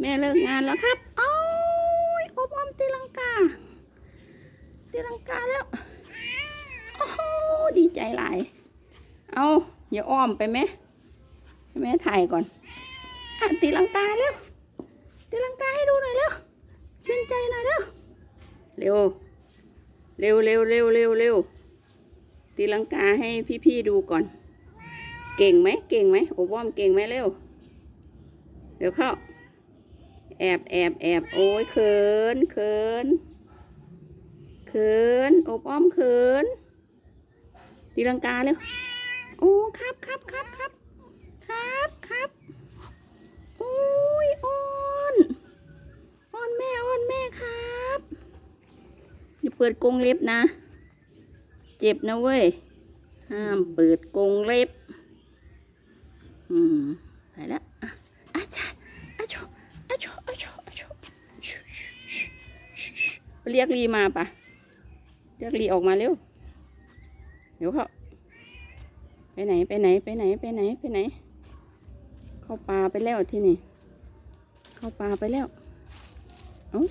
แม่เลิกงานแล้วครับ โอ้ยโอบอมตีลังกา ตีลังกาแล้ว โอ้โหดีใจหลาย เอาอย่าอ้อมไปไหมแม่ถ่ายก่อนอตีลังกาเร็วตีลังกาให้ดูหน่อยเร็วชื่นใจหน่อยเร็วเร็ว เร็วเร็วเร็วเร็วเร็ว ตีลังกาให้พี่ๆดูก่อน เก่งไหม เก่งไหมโอบอมเก่งไหมเร็ว เดี๋ยวเข้า แอบแอบแอบโอ้ยเขินเขินเขินโอบอ้อมเขินตีลังกาเร็วโอ้ครับครับครับครับครับครับโอ้ยอ้อนอ้อนแม่อ้อนแม่ครับอย่าเปิดกรงเล็บนะ เจ็บนะเว้ยห้ามเปิดกรงเล็บ อืมไปแล้วอะอาจารย์อาชอาชอาชอาชชูชูชูชูชู เรียกลีมาปะเรียกลีออกมาเร็ว เดี๋ยวเขาไปไหนไปไหนไปไหนไปไหนไปไหน เข้าป่าไปแล้วที่นี่ เข้าป่าไปแล้ว เอ้า